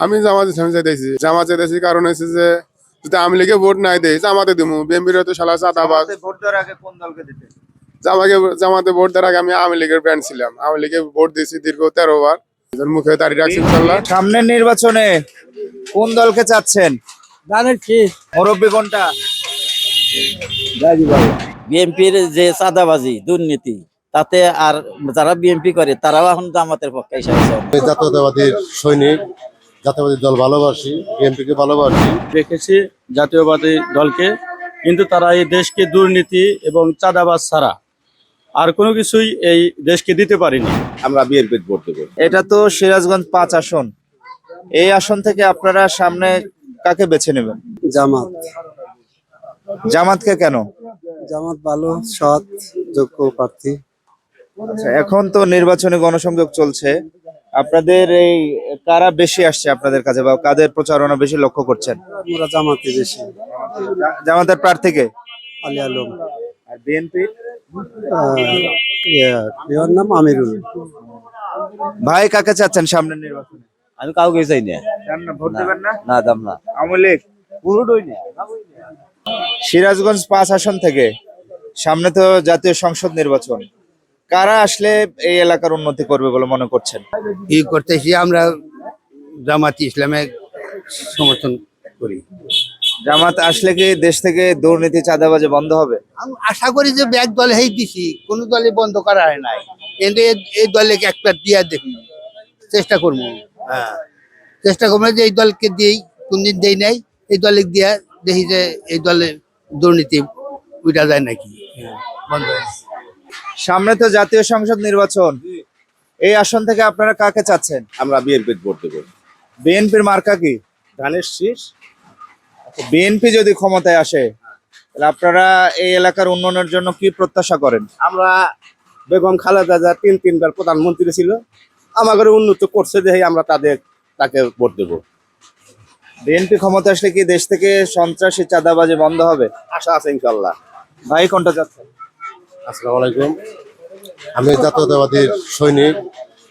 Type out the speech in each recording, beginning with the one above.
আমি জামাত ইসলামে চাইতেছি। জামাত চাইতেছি কারণ হচ্ছে যে যদি আমি লিগে ভোট নাই দেই জামাতে দিমু। বিএনপির তো শালা চাঁদাবাজ জামাতে ভোট দেওয়ার আগে কোন দলকে দিতে? জামাকে জামাতে ভোট দেওয়ার আগে আমি আওয়ামী লীগের ব্যান্ড ছিলাম। আওয়ামী লীগে ভোট দিয়েছি দীর্ঘ তেরো বার। মুখে দাঁড়িয়ে রাখছি ইনশাল্লাহ সামনের নির্বাচনে কোন দলকে চাচ্ছেন? ধানের কি? মুরব্বী কোনটা? বিএনপির যে চাঁদাবাজি দুর্নীতি তাতে আর যারা বিএনপি করে তারাও এখন জামাতের পক্ষে জাতীয়তাবাদীর সৈনিক জাতীয়বাদী দল ভালোবাসি বিএনপিকে ভালোবাসি। দেখেছি জাতীয়বাদী দলকে কিন্তু তারা এই দেশকে দুর্নীতি এবং চাঁদাবাজ ছাড়া আর কোনো কিছুই এই দেশকে দিতে পারেনি। আমরা বিএনপির ভোট দেবো। এটা তো সিরাজগঞ্জ পাঁচ আসন। এই আসন থেকে আপনারা সামনে কাকে বেছে নেবেন? জামাত। জামাতকে কেন? জামাত ভালো সৎ যোগ্য প্রার্থী। আচ্ছা এখন তো নির্বাচনী গণসংযোগ চলছে। আপনাদের এই কারা বেশি আসছে আপনাদের কাছে বা কাদের প্রচারণা বেশি লক্ষ্য করছেন? আমরা জামাতে বেশি। জামাতের প্রার্থীকে আলী আলম। আর বিএনপি? নাম আমিরুল। ভাই কাকে চাচ্ছেন সামনের নির্বাচনে? আমি কাউকে চাই না। না, ভোট দেবেন না? না দাম না। আওয়ামী পুরোটাই না। সিরাজগঞ্জ পাঁচ আসন থেকে সামনে তো জাতীয় সংসদ নির্বাচন। কারা আসলে এই এলাকার উন্নতি করবে বলে মনে করছেন? ই করতেছি আমরা জামাতি ইসলামে সমর্থন করি। জামাত আসলে কি দেশ থেকে দুর্নীতি চাঁদাবাজি বন্ধ হবে? আমি আশা করি যে এক দলে হেই দিছি কোনো দলে বন্ধ করা হয় নাই। কিন্তু এ- এই দলে একটা দিয়া দেখি চেষ্টা করব। হ্যাঁ। চেষ্টা করব যে এই দলকে দিই কোনদিন দেই নাই এই দলে দিয়া দেখি যে এই দলে দুর্নীতি উঠা যায় নাকি। হ্যাঁ, বন্ধ হয়। সামনে তো জাতীয় সংসদ নির্বাচন। এই আসন থেকে আপনারা কাকে চাচ্ছেন? আমরা বিএনপির ভোট দেবো। বিএনপির মার্কা কি? ধানের শীষ। বিএনপি যদি ক্ষমতায় আসে তাহলে আপনারা এই এলাকার উন্নয়নের জন্য কি প্রত্যাশা করেন? আমরা বেগম খালেদা যা তিন তিনবার প্রধানমন্ত্রী ছিল। আমাদের উন্নত করছে দেখে আমরা তাদের তাকে ভোট দেবো। বিএনপি ক্ষমতা আসলে কি দেশ থেকে সন্ত্রাসী চাঁদাবাজি বন্ধ হবে? আশা আছে ইনশাল্লাহ। ভাই কোনটা চাচ্ছেন? আসসালামু আলাইকুম। আমি জাতীয়তাবাদীর সৈনিক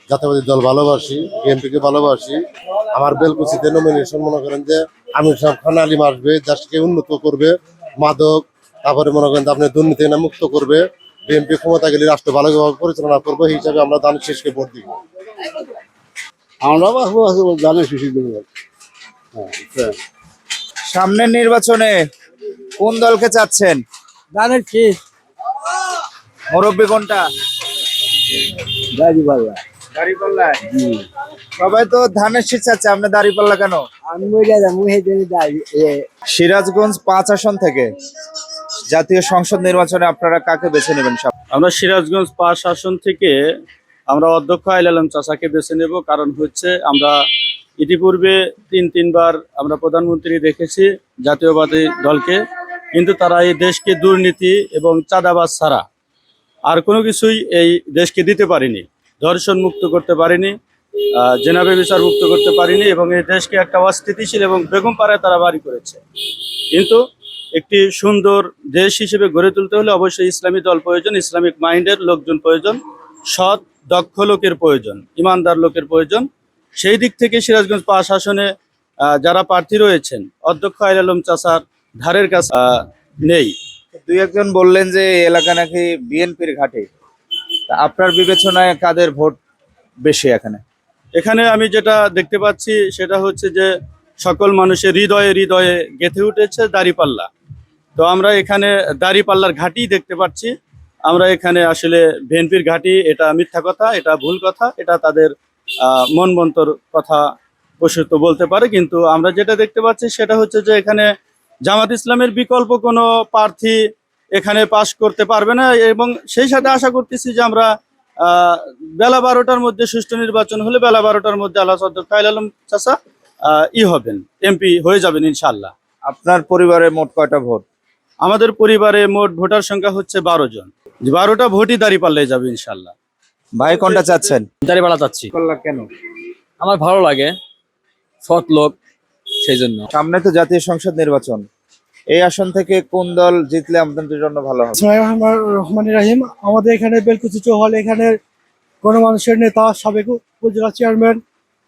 জাতীয়বাদী দল ভালোবাসি বিএনপিকে ভালোবাসি। আমার বেলকুচিতে নমিনেশন মনে করেন যে আমির সাহেব খান আলিম আসবে দেশকে উন্নত করবে মাদক তারপরে মনে করেন যে আপনি দুর্নীতি না মুক্ত করবে বিএনপি ক্ষমতা গেলে রাষ্ট্র ভালোভাবে পরিচালনা করবে এই হিসাবে আমরা দান শেষকে ভোট দিব। আমরা শিশু দেবো। সামনের নির্বাচনে কোন দলকে চাচ্ছেন? ধানের কি মুরব্বী কোনটা? দাঁড়িপাল্লা। সবাই তো ধানের শীত চাচ্ছে আপনি দাঁড়িপাল্লা কেন? আমি সিরাজগঞ্জ পাঁচ আসন থেকে জাতীয় সংসদ নির্বাচনে আপনারা কাকে বেছে নেবেন? সব আমরা সিরাজগঞ্জ পাঁচ আসন থেকে আমরা অধ্যক্ষ আইল আলম চাচাকে বেছে নেব কারণ হচ্ছে আমরা ইতিপূর্বে তিন তিনবার আমরা প্রধানমন্ত্রী দেখেছি জাতীয়বাদী দলকে কিন্তু তারা এই দেশকে দুর্নীতি এবং চাঁদাবাজ ছাড়া আর কোনো কিছুই এই দেশকে দিতে পারিনি, ধর্ষণ মুক্ত করতে পারেনি জেনাবে বিচার মুক্ত করতে পারিনি এবং এই দেশকে একটা অস্থিতিশীল এবং বেগম পাড়ায় তারা বাড়ি করেছে। কিন্তু একটি সুন্দর দেশ হিসেবে গড়ে তুলতে হলে অবশ্যই ইসলামী দল প্রয়োজন, ইসলামিক মাইন্ডের লোকজন প্রয়োজন, সৎ, দক্ষ লোকের প্রয়োজন, ইমানদার লোকের প্রয়োজন। সেই দিক থেকে সিরাজগঞ্জ পাঁচ আসনে যারা প্রার্থী রয়েছেন, অধ্যক্ষ আইল আলম চাষার ধারের কাছে নেই। দুই একজন বললেন যে এই এলাকা নাকি বিএনপির ঘাটে। তা আপনার বিবেচনায় কাদের ভোট বেশি এখানে? এখানে আমি যেটা দেখতে পাচ্ছি সেটা হচ্ছে যে সকল মানুষের হৃদয়ে হৃদয়ে গেঁথে উঠেছে দাড়িপাল্লা। তো আমরা এখানে দাড়িপাল্লার ঘাটি দেখতে পাচ্ছি। আমরা এখানে আসলে বিএনপির ঘাটি এটা মিথ্যা কথা এটা ভুল কথা এটা তাদের আহ, মনমন্তর কথা বসত বলতে পারে। কিন্তু আমরা যেটা দেখতে পাচ্ছি সেটা হচ্ছে যে এখানে জামাত ইসলামের বিকল্প কোনো প্রার্থী এখানে পাশ করতে পারবে না এবং সেই সাথে আশা করতেছি যে আমরা আহ, বেলা বারোটার মধ্যে সুষ্ঠু নির্বাচন হলে বেলা বারোটার মধ্যে আল্লাহ সদ্দক কাইল আলম চাষা ই হবেন এমপি হয়ে যাবেন ইনশাল্লাহ আপনার পরিবারে মোট কয়টা ভোট? আমাদের পরিবারে মোট ভোটার সংখ্যা হচ্ছে বারো জন। বারোটা ভোটই দাঁড়িয়ে পাল্লে যাবে ইনশাল্লাহ ভাই কোনটা চাচ্ছেন? দাঁড়িপাল্লা চাচ্ছি। কেন? আমার ভালো লাগে সৎ লোক সেই জন্য। সামনে তো জাতীয় সংসদ নির্বাচন। এই আসন থেকে কোন দল জিতলে আপনাদের জন্য ভালো হবে? রহমান রাহিম আমাদের এখানে বেলকুচি চৌহাল এখানে গণমানুষের নেতা সাবেক উপজেলা চেয়ারম্যান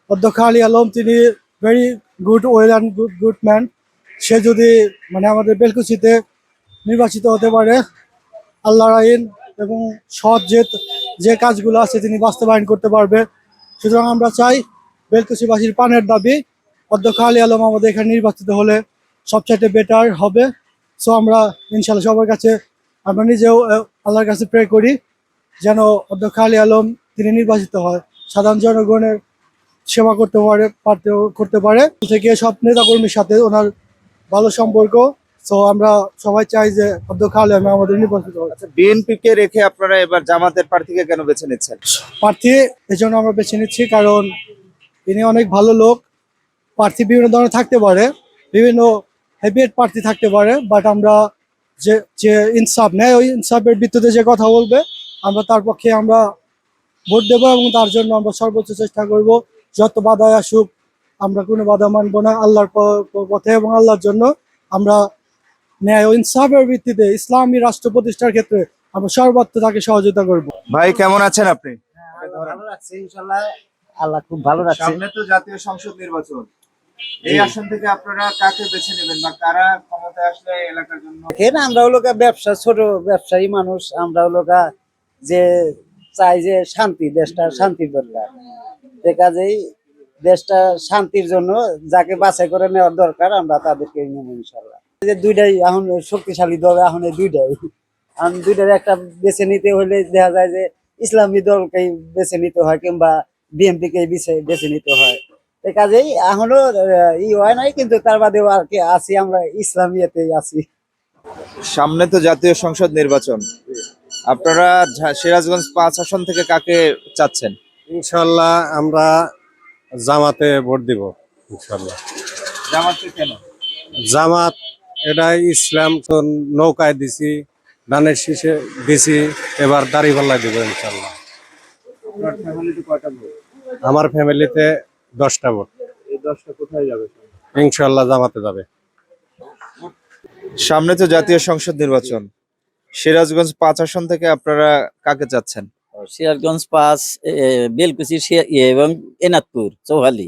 অধ্যক্ষ আলী আলম তিনি very good well and good good man সে যদি মানে আমাদের বেলকুচিতে নির্বাচিত হতে পারে আল্লাহর আইন এবং সৎ যে যে কাজগুলো আছে তিনি বাস্তবায়ন করতে পারবে। সুতরাং আমরা চাই বেলকুচিবাসীর পানের দাবি অধ্যক্ষ আলী আলম আমাদের এখানে নির্বাচিত হলে সবচাইতে বেটার হবে। সো আমরা ইনশাল্লাহ সবার কাছে আমরা নিজেও আল্লাহর কাছে প্রে করি যেন অধ্যক্ষ আলী আলম তিনি নির্বাচিত হয়। সাধারণ জনগণের সেবা করতে পারে পারতে করতে পারে। থেকে সব নেতাকর্মীর সাথে ওনার ভালো সম্পর্ক। সো আমরা সবাই চাই যে অধ্যক্ষ আলী আলম আমাদের নির্বাচিত হয় আচ্ছা বিএনপি কে রেখে আপনারা এবার জামাতের প্রার্থীকে কেন বেছে নিচ্ছেন? প্রার্থী এই জন্য আমরা বেছে নিচ্ছি কারণ তিনি অনেক ভালো লোক। প্রার্থী বিভিন্ন ধরনের থাকতে পারে বিভিন্ন হেভিয়েট প্রার্থী থাকতে পারে বাট আমরা যে যে ইনসাফ নেয় ওই ইনসাফের ভিত্তিতে যে কথা বলবে আমরা তার পক্ষে আমরা ভোট দেবো এবং তার জন্য আমরা সর্বোচ্চ চেষ্টা করব যত বাধায় আসুক আমরা কোনো বাধা মানব না আল্লাহর পথে এবং আল্লাহর জন্য আমরা ন্যায় ও ইনসাফের ভিত্তিতে ইসলামী রাষ্ট্র প্রতিষ্ঠার ক্ষেত্রে আমরা সর্বত্র তাকে সহযোগিতা করব। ভাই কেমন আছেন আপনি? ভালো ইনশাল্লাহ। আল্লাহ খুব ভালো রাখছে। সামনে তো জাতীয় সংসদ নির্বাচন। এই আসন থেকে আপনারা কাকে বেছে নেবেন বা কারা ক্ষমতায় আসলে এলাকার জন্য? দেখেন আমরা হলো ব্যবসা ছোট ব্যবসায়ী মানুষ আমরা হলো যে চাই যে শান্তি দেশটা শান্তির দরকার। যে কাজেই দেশটা শান্তির জন্য যাকে বাছাই করে নেওয়ার দরকার আমরা তাদেরকে নেব ইনশাল্লাহ যে দুইটাই এখন শক্তিশালী দল এখন এই দুইটাই। এখন দুইটার একটা বেছে নিতে হলে দেখা যায় যে ইসলামী দলকেই বেছে নিতে হয় কিংবা বিএনপি কে বেছে বেছে নিতে হয়। কাজেই এখনও ই হয় নাই কিন্তু তার বাদেও আর কি আছি আমরা ইসলামিয়াতেই আছি। সামনে তো জাতীয় সংসদ নির্বাচন। আপনারা সিরাজগঞ্জ পাঁচ আসন থেকে কাকে চাচ্ছেন? ইনশাল্লাহ আমরা জামাতে ভোট দিব ইনশাল্লাহ জামাতকে কেন? জামাত এটা ইসলাম তো নৌকায় দিছি ধানের শীষে দিছি এবার দাড়ি পাল্লা দিব ইনশাল্লাহ আমার ফ্যামিলিতে দশটা ভোট। এই দশটা কোথায় যাবে? ইনশাল্লাহ জামাতে যাবে। সামনে তো জাতীয় সংসদ নির্বাচন। সিরাজগঞ্জ পাঁচ আসন থেকে আপনারা কাকে চাচ্ছেন? সিরাজগঞ্জ পাঁচ এ, বেলকুচি এবং এনাদপুর চৌহালি।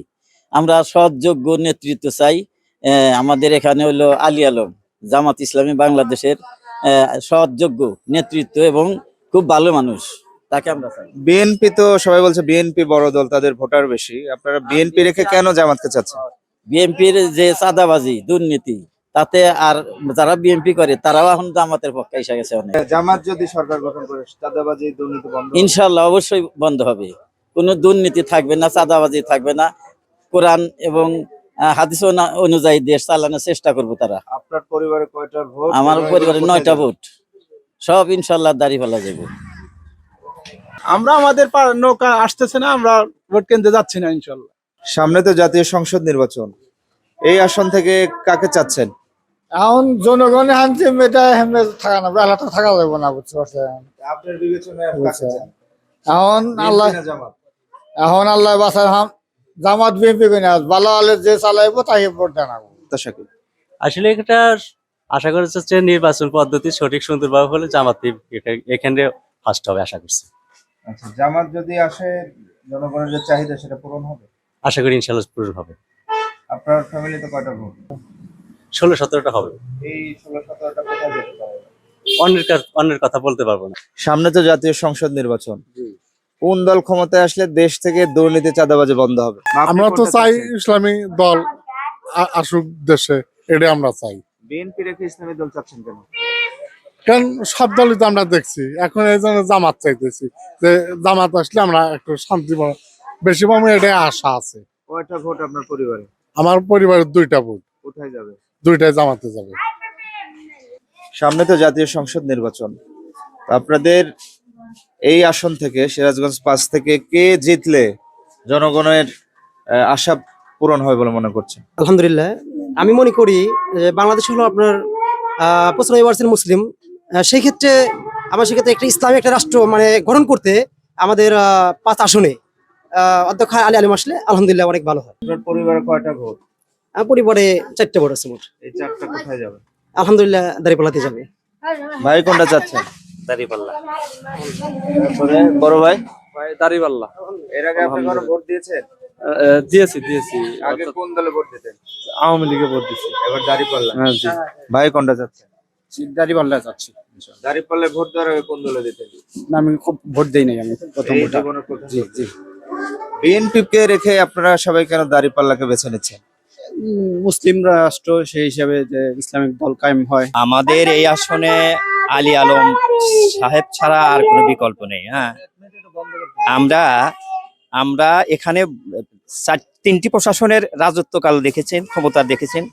আমরা সৎ যোগ্য নেতৃত্ব চাই। আমাদের এখানে হলো আলী আলম জামাত ইসলামী বাংলাদেশের এ, সৎ নেতৃত্ব এবং খুব ভালো মানুষ। তাকে আমরা চাই বিএনপি তো সবাই বলছে বিএনপি বড় দল তাদের ভোটার বেশি। আপনারা বিএনপি রেখে কেন জামাতকে চাচ্ছেন? বিএনপির যে চাঁদাবাজি দুর্নীতি তাতে আর যারা বিএনপি করে তারাও এখন জামাতের পক্ষে এসে গেছে অনেক। জামাত যদি সরকার গঠন করে চাঁদাবাজি দুর্নীতি বন্ধ ইনশাল্লাহ অবশ্যই বন্ধ হবে। কোনো দুর্নীতি থাকবে না চাঁদাবাজি থাকবে না। কোরআন এবং হাদিস অনুযায়ী দেশ চালানোর চেষ্টা করব তারা। আপনার পরিবারে কয়টা ভোট? আমার পরিবারে নয়টা ভোট। সব ইনশাল্লাহ দাঁড়িয়ে ফেলা যাবে। আমরা আমাদের পা- নৌকা আসতেছে না আমরা ভোট কেন্দ্রে যাচ্ছি না ইনশাল্লাহ। সামনে তো জাতীয় সংসদ নির্বাচন। এই আসন থেকে কাকে চাচ্ছেন? এখন জনগণের হানছে মেটা হেমে থাকা না বেলাটা থাকা যাবে না বুঝতে পারছেন? আপনার বিবেচনায়? এখন আল্লাহ জামাত? এখন আল্লাহ বাসার হাম জামাত বিএনপি করে না ভালো আলে যে চালাইবো তাকে ভোট জানাব তাশাকুর। আসলে এটা আশা করা যাচ্ছে নির্বাচন পদ্ধতি সঠিক সুন্দরভাবে হলে জামাতি এটা- এখানে ফার্স্ট হবে আশা করছি। আচ্ছা জামাত যদি আসে জনগণের যে চাহিদা সেটা পূরণ হবে? আশা করি ইনশাল্লাহ পূরণ হবে। আপনার ফ্যামিলিতে কয়টা ভোট ষোলো সতেরোটা হবে। এই ষোলো সতেরোটা কোথায় যেতে অন্যের অন্যের কথা বলতে পারব না। সামনে তো জাতীয় সংসদ নির্বাচন। কোন দল ক্ষমতায় আসলে দেশ থেকে দুর্নীতি চাঁদাবাজি বন্ধ হবে? আমরা তো চাই ইসলামী দল আসুক দেশে এটা আমরা চাই। বিএনপি রেখে ইসলামী দল চাচ্ছেন কেন? কারণ সব দলই তো আমরা দেখছি। এখন এই জন্য জামাত চাইতেছি যে জামাত আসলে আমরা একটু শান্তি। বেশি পাবো এটাই আশা আছে। কয়টা ভোট আপনার পরিবারে? আমার পরিবারের দুইটা ভোট। কোথায় যাবে? দুইটাই জামাতে যাবে। সামনে তো জাতীয় সংসদ নির্বাচন। আপনাদের এই আসন থেকে সিরাজগঞ্জ পাঁচ থেকে কে জিতলে জনগণের আশা পূরণ হবে বলে মনে করছেন? আলহামদুলিল্লাহ। আমি মনে করি যে বাংলাদেশ হলো আপনার পঁচানব্বই পার্সেন্ট মুসলিম। সেই ক্ষেত্রে আমার সেক্ষেত্রে একটা ইসলামী একটা রাষ্ট্র মানে গঠন করতে আমাদের আহ, পাঁচ আসনে আহ, অধ্যক্ষ আলী আলিম আসলে আলহামদুলিল্লাহ অনেক ভালো হয়। আপনার পরিবারে কয়টা ভোট? পরিবারে চারটে বড় আছে মোট। এই চারটা কোথায় যাবে? আলহামদুলিল্লাহ দাঁড়িপাল্লাতে যাবে। ভাই কোনটা চাচ্ছেন? দাঁড়িপাল্লা। তারপরে বড় ভাই? ভাই দাঁড়িপাল্লা। এর আগে আপনি কোনো ভোট দিয়েছেন? দিয়েছি দিয়েছি। আগে কোন দলে ভোট দিতেন? আওয়ামী লীগে ভোট দিচ্ছি এবার দাড়ি পাল্লা হ্যাঁ জি। ভাই কোনটা যাচ্ছে দাঁড়ি পাল্লা যাচ্ছি দাঁড়িপাল্লায় ভোট দেওয়ার আগে কোন দলে দিতেন না আমি খুব ভোট দেই নাই আমি প্রথম জি জি। বিএনপি কে রেখে আপনারা সবাই কেন দাড়ি পাল্লাকে বেছে নিচ্ছেন? মুসলিম রাষ্ট্র সেই হিসাবে যে ইসলামিক দল কায়েম হয়। আমাদের এই আসনে আলী আলম সাহেব ছাড়া আর কোনো বিকল্প নেই হ্যাঁ। আমরা আমরা এখানে তিনটি প্রশাসনের রাজত্বকাল দেখেছেন ক্ষমতা দেখেছেন।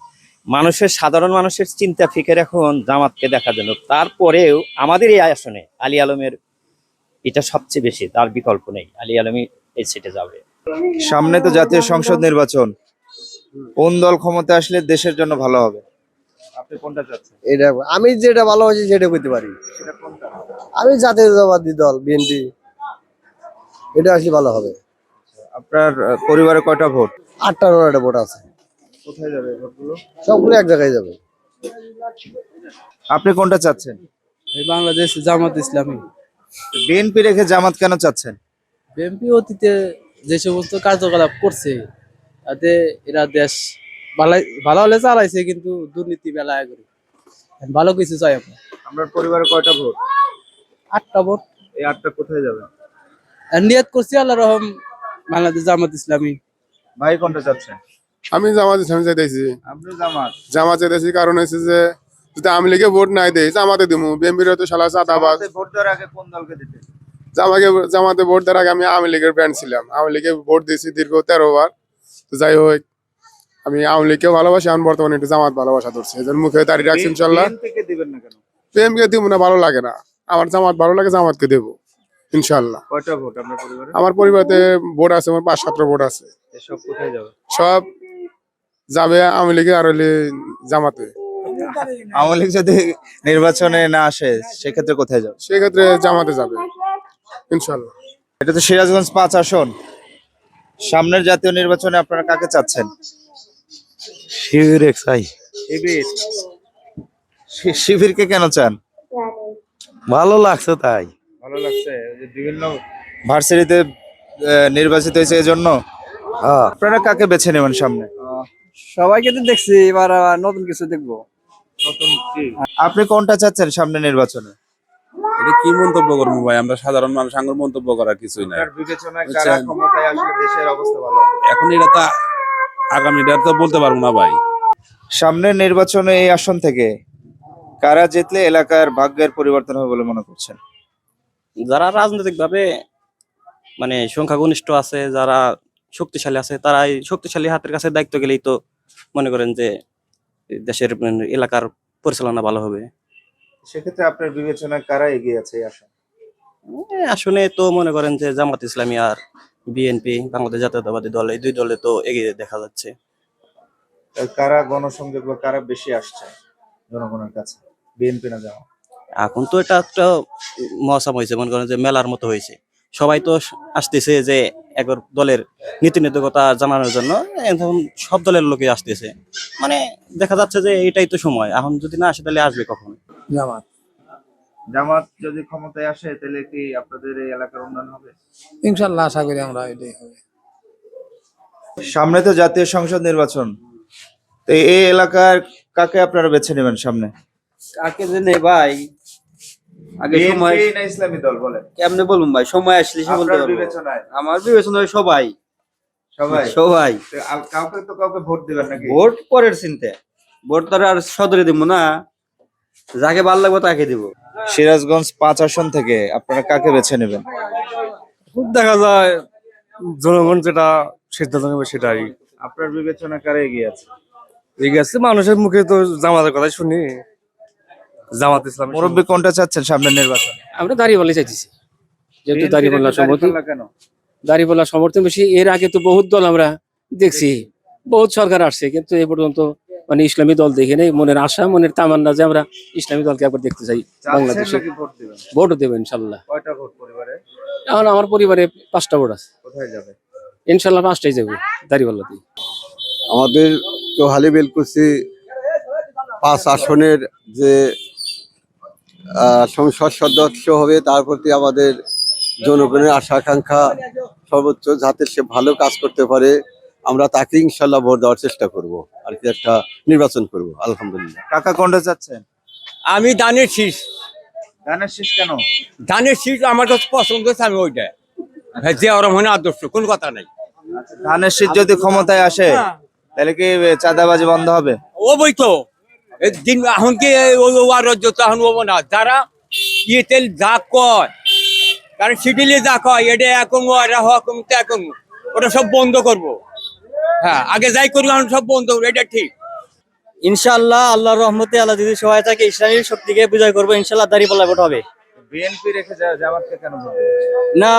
মানুষের সাধারণ মানুষের চিন্তা ফিকের এখন জামাতকে দেখা গেল তারপরেও আমাদের এই আসনে আলী আলমের এটা সবচেয়ে বেশি তার বিকল্প নেই। আলী আলমই এই সিটে যাবে। সামনে তো জাতীয় সংসদ নির্বাচন। কোন দল ক্ষমতা আসলে দেশের জন্য ভালো হবে? আপনি কোনটা চাচ্ছেন? এটা আমি যেটা ভালো ভালোবাসি সেটা করতে পারি। সেটা কোনটা? আমি জাতীয়তাবাদী দল বিএনপি। এটা আসলে ভালো হবে। আপনার পরিবারে কয়টা ভোট? আটটা নয়টা ভোট আছে। কোথায় যাবে ভোটগুলো সবগুলো এক জায়গায় যাবে। আপনি কোনটা চাচ্ছেন? এই বাংলাদেশ জামাত ইসলামী। বিএনপি রেখে জামাত কেন চাচ্ছেন? বিএনপি অতীতে যে সমস্ত কার্যকলাপ করছে তাতে এরা দেশ ভালো ভালো হলে চালাইছে কিন্তু দুর্নীতি বেলায় করে ভালো কিছু চাই আমরা। আপনার পরিবারে কয়টা ভোট? আটটা ভোট। এই আটটা কোথায় যাবে? আর নিয়ত করছি আল্লাহ রহম বাংলাদেশ জামাত ইসলামী। ভাই কোনটা চাচ্ছেন? আমি জামাত ইসলাম চাইতেছি জামাত? চাইতেছি কারণ হচ্ছে যে যদি আমি লিগে ভোট নাই দেয় জামাতে দিমু। বিএমপির তো শালা চাঁদাবাজ জামাতে ভোট দেওয়ার আগে কোন দলকে দিতেন জামাকে জামাতে ভোট দেওয়ার আগে আমি আওয়ামী লীগের ব্র্যান্ড ছিলাম। আওয়ামী লীগে ভোট দিয়েছি দীর্ঘ তেরো বার। তো যাই হোক আমি আওয়ামী লীগকেও ভালোবাসি আমি বর্তমানে একটু জামাত ভালোবাসা ধরছি। এদের মুখে দাঁড়িয়ে রাখছি ইনশাল্লাহ। দিবেন না কেন? প্রেমকে দিব না ভালো লাগে না। আমার জামাত ভালো লাগে জামাতকে দেবো। ইনশাল্লাহ। কয়টা ভোট আপনার পরিবারে? আমার পরিবারে ভোট আছে আমার পাঁচ সাতটা ভোট আছে। এসব কোথায় যাবে? সব যাবে আওয়ামী লীগে আর হলে জামাতে। আওয়ামী লীগ যদি নির্বাচনে না আসে সেক্ষেত্রে কোথায় যাবে? সেক্ষেত্রে জামাতে যাবে ইনশাল্লাহ এটা তো সিরাজগঞ্জ পাঁচ আসন। সামনের জাতীয় নির্বাচনে আপনারা কাকে চাচ্ছেন? শিবির চাই। শিবির? শিবিরকে কেন চান? ভালো লাগছে তাই। ভালো লাগছে যে বিভিন্ন ভার্সিটিতে নির্বাচিত হয়েছে এজন্য? হ্যাঁ। আপনারা কাকে বেছে নেবেন সামনে? সবাইকে তো দেখছি এবার নতুন কিছু দেখব। আপনি কোনটা চাচ্ছেন সামনে নির্বাচনে? এটা কি মন্তব্য করব ভাই? আমরা সাধারণ মানুষ আঙ্গুর মন্তব্য করার কিছুই? এখন এটা তো আগামীটা তো বলতে পারব না ভাই। সামনের নির্বাচনে এই আসন থেকে কারা জিতলে এলাকার ভাগ্যের পরিবর্তন হবে বলে মনে করছেন? যারা রাজনৈতিক ভাবে মানে সংখ্যাগরিষ্ঠ আছে যারা শক্তিশালী আছে তারা এই শক্তিশালী হাতের কাছে দায়িত্ব গেলেই তো মনে করেন যে দেশের এলাকার পরিচালনা ভালো হবে। সেক্ষেত্রে আপনার বিবেচনা কারা এগিয়ে আছে এ আসলে তো মনে করেন যে জামাত ইসলামী আর বিএনপি বাংলাদেশ জাতীয়তাবাদী দল এই দুই দলে তো এগিয়ে দেখা যাচ্ছে। কারা গণসংযোগ বা কারা বেশি আসছে জনগণের কাছে? বিএনপি না জামা এখন তো এটা একটা মহাসাম হয়েছে মনে করেন যে মেলার মতো হয়েছে। সবাই তো আসতেছে যে এক দলের নীতি নৈতিকতা জানানোর জন্য এখন সব দলের লোকে আসতেছে। মানে দেখা যাচ্ছে যে এটাই তো সময় এখন যদি না আসে তাহলে আসবে কখন? জামাত। জামাত যদি ক্ষমতায় আসে তাহলে কি আপনাদের এই এলাকার উন্নয়ন হবে? ইনশাল্লাহ আশা করি আমরা এটাই হবে। সামনে তো জাতীয় সংসদ নির্বাচন। তো এই এলাকার কাকে আপনারা বেছে নেবেন সামনে? কাকে যে নেই ভাই আগে সময় না ইসলামী দল বলেন। কেমনে বলুন ভাই? সময় আসলে সে বলতে পারব। বিবেচনায়? আমার বিবেচনায় সবাই। সবাই? সবাই। কাউকে তো কাউকে ভোট দিবেন নাকি? ভোট পরের চিন্তা ভোট তো আর সদরে দিব না। যাকে ভালো লাগবে তাকে দিব। সিরাজগঞ্জ পাঁচ আসন থেকে আপনারা কাকে বেছে নেবেন? দেখা যায় জনগণ যেটা সিদ্ধান্ত নেবে সেটাই। আপনার বিবেচনা কারা এগিয়ে আছে? ঠিক আছে মানুষের মুখে তো জামাতের কথাই শুনি। জামাত ইসলাম মুরব্বী কোনটা চাচ্ছেন সামনে নির্বাচন? আমরা দাঁড়িয়ে বলে চাইতেছি। যেহেতু দাঁড়িয়ে বললাম সমর্থন দাঁড়িয়ে বললাম সমর্থন বেশি। এর আগে তো বহুত দল আমরা দেখছি। বহুত সরকার আসছে কিন্তু এ পর্যন্ত মানে ইসলামী দল দেখে নেই। মনের আশা মনের তামান্না যে আমরা ইসলামী দলকে একবার দেখতে চাই বাংলাদেশে। ভোট দেবো ইনশাল্লাহ। এখন আমার পরিবারে পাঁচটা ভোট আছে। ইনশাল্লাহ পাঁচটাই যাব দাঁড়িয়ে আমাদের চৌহালি বেলকুচি পাঁচ আসনের যে সংসদ সদস্য হবে তার প্রতি আমাদের জনগণের আশা আকাঙ্ক্ষা সর্বোচ্চ যাতে সে ভালো কাজ করতে পারে আমরা তাকে ইনশাল্লাহ ভোট দেওয়ার চেষ্টা করব আর কি একটা নির্বাচন করব আলহামদুলিল্লাহ। কাকা কোনটা চাচ্ছেন আমি দানের শীষ। ধানের শীষ কেন? ধানের শীষ আমার কাছে পছন্দ হচ্ছে আমি ওইটা। হ্যাঁ যে ওরম মানে আদর্শ কোন কথা নাই। ধানের শীষ যদি ক্ষমতায় আসে তাহলে কি চাঁদাবাজি বন্ধ হবে? ও বই তো দিন এখন কি ওই ও আর রাজ্য তো এখন হব না। যারা ইয়েতে যা কয় তারা সিডিলে যা কয় এটা এখন ও আর হকম এখন ওটা সব বন্ধ করব। হ্যাঁ আগে যাই করি এখন সব বন্ধ করব এটা ঠিক। ইনশাআল্লাহ আল্লাহর রহমতে আল্লাহ যদি সহায়তাকে ইসলামী শক্তিকে বিজয় করব ইনশাআল্লাহ দাঁড়িয়ে ভোট হবে। বিএনপি রেখে জামাতকে কেন না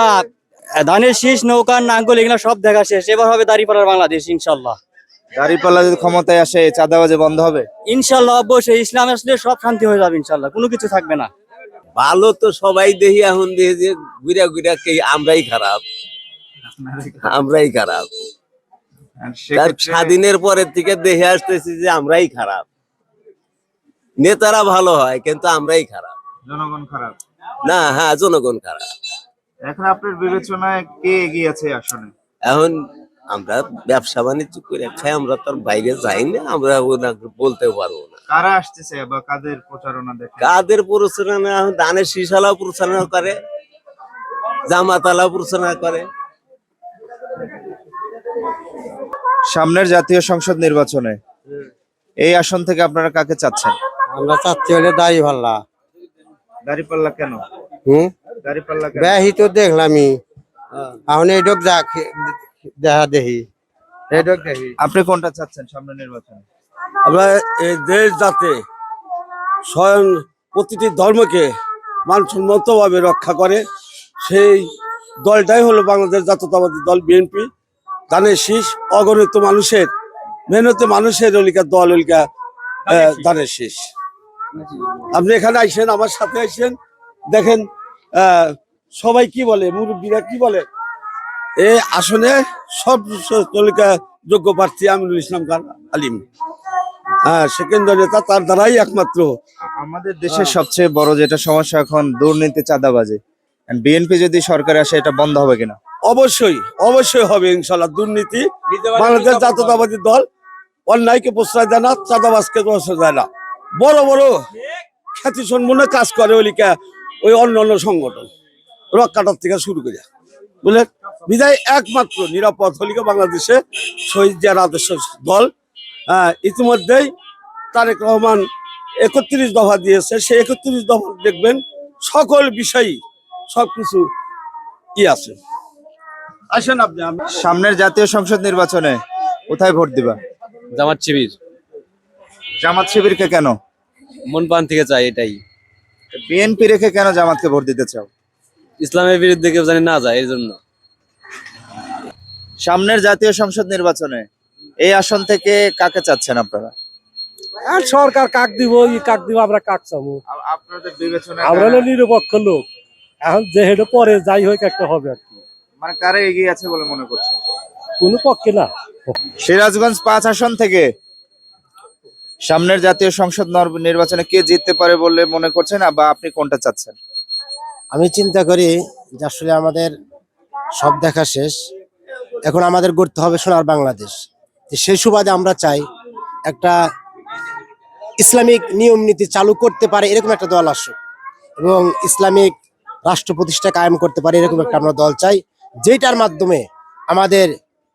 ধানের শীষ নৌকা নাঙ্গল এগুলো সব দেখা শেষ। এবার হবে দাঁড়িপাড়ার বাংলাদেশ ইনশাল্লাহ দাঁড়িপাল্লা যদি ক্ষমতায় আসে চাঁদাবাজি বন্ধ হবে? ইনশাল্লাহ অবশ্যই। ইসলাম আসলে সব শান্তি হয়ে যাবে ইনশাল্লাহ। কোনো কিছু থাকবে না। ভালো তো সবাই দেখি এখন দেখি যে ঘুরা ঘুরা কে আমরাই খারাপ। আমরাই খারাপ। তার স্বাধীনের পরের থেকে দেখে আসতেছি যে আমরাই খারাপ। নেতারা ভালো হয় কিন্তু আমরাই খারাপ। জনগণ খারাপ। না হ্যাঁ জনগণ খারাপ। এখন আপনার বিবেচনায় কে এগিয়ে আছে আসনে? এখন আমরা ব্যবসা বাণিজ্য করে খাই আমরা তো বাইরে যাই না আমরা ওনাকে বলতেও পারব না। কারা আসতেছে বা কাদের প্রচারণা দেখে? কাদের প্রচারণা? এখন ধানের শীষালা প্রচারণা করে জামাতালা প্রচারণা করে। সামনের জাতীয় সংসদ নির্বাচনে এই আসন থেকে আপনারা কাকে চাচ্ছেন? আমরা চাচ্ছি হলে দায়ী দাড়ি পাল্লা কেন? হুম? দাড়ি পাল্লা ব্যাহি তো দেখলামই। এখন এইডক যা দেখা দেখি আপনি কোনটা চাচ্ছেন সামনে নির্বাচনে? আমরা এই দেশ যাতে স্বয়ং প্রতিটি ধর্মকে মানসম্মতভাবে রক্ষা করে সেই দলটাই হলো বাংলাদেশ জাতীয়তাবাদী দল বিএনপি। ধানের শীষ অগণিত মানুষের মেহনতি মানুষের অলিকা দল অলিকা ধানের শীষ। আপনি এখানে আইসেন আমার সাথে আইসেন দেখেন আহ, সবাই কি বলে মুরব্বীরা কি বলে? এই আসনে সব তলিকা যোগ্য প্রার্থী আমিনুল ইসলাম খান আলিম। হ্যাঁ সেকেন্ড নেতা তার দ্বারাই একমাত্র। আমাদের দেশের সবচেয়ে বড় যেটা সমস্যা এখন দুর্নীতি চাঁদাবাজি। বিএনপি যদি সরকারে আসে এটা বন্ধ হবে কিনা? অবশ্যই অবশ্যই হবে ইনশাল্লাহ দুর্নীতি। বাংলাদেশ জাতীয়তাবাদী দল অন্যায়কে প্রশ্রয় দেয় না চাঁদাবাজকে প্রশ্রয় দেয় না। বড় বড় খ্যাতি সম্পন্ন কাজ করে ওলিকা ওই অন্য অন্য সংগঠন। রক্ষাটার থেকে শুরু করে বুঝলেন বিদায় একমাত্র নিরাপদ হলিকা বাংলাদেশে শহীদ জিয়ার আদর্শ দল। আহ, ইতিমধ্যেই তারেক রহমান একত্রিশ দফা দিয়েছে। সেই একত্রিশ দফা দেখবেন সকল বিষয়ই সবকিছু কি আছে। আসেন আপনি সামনের জাতীয় সংসদ নির্বাচনে কোথায় ভোট দিবা? জামাত শিবির। জামাত শিবিরকে কেন? মন প্রাণ থেকে চাই এটাই। বিএনপি রেখে কেন জামাতকে ভোট দিতে চাও? ইসলামের বিরুদ্ধে কেউ জানি না যায় এই জন্য সামনের জাতীয় সংসদ নির্বাচনে এই আসন থেকে কাকে চাচ্ছেন আপনারা? আর সরকার কাক দিব ই কাক দিব আমরা কাক চাবো। আপনাদের বিবেচনা আমরা হলো নিরপেক্ষ লোক। এখন যেহেতু পরে যাই হোক একটা হবে আর কি। মানে কারা এগিয়ে আছে বলে মনে করছেন? কোনো পক্ষে না। সিরাজগঞ্জ পাঁচ আসন থেকে সামনের জাতীয় সংসদ নর- নির্বাচনে কে জিততে পারে বলে মনে করছেন বা আপনি কোনটা চাচ্ছেন? আমি চিন্তা করি যে আসলে আমাদের সব দেখা শেষ। এখন আমাদের গড়তে হবে সোনার বাংলাদেশ। সেই সুবাদে আমরা চাই একটা ইসলামিক নিয়ম নীতি চালু করতে পারে এরকম একটা দল আসুক এবং ইসলামিক রাষ্ট্র প্রতিষ্ঠা কায়েম করতে পারে এরকম একটা আমরা দল চাই যেটার মাধ্যমে আমাদের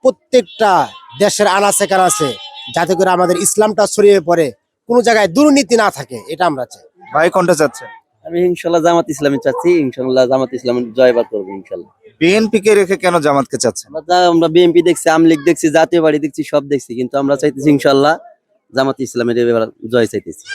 প্রত্যেকটা দেশের আনাচে কানাচে যাতে করে আমাদের ইসলামটা ছড়িয়ে পড়ে, কোনো জায়গায় দুর্নীতি না থাকে, এটা আমরা চাই। ভাই কোনটা চাচ্ছেন? আমি ইনশাল্লাহ জামাত ইসলামী চাচ্ছি ইনশাল্লাহ জামাত ইসলাম জয়বার করব ইনশাল্লাহ। বিএনপি কে রেখে কেন জামাতকে চাচ্ছেন? আমরা যা- আমরা বিএনপি দেখছি আমলিগ দেখছি জাতীয় বাড়ি দেখছি সব দেখছি কিন্তু আমরা চাইতেছি ইনশাল্লাহ জামাত ইসলামের এবার জয় চাইতেছি।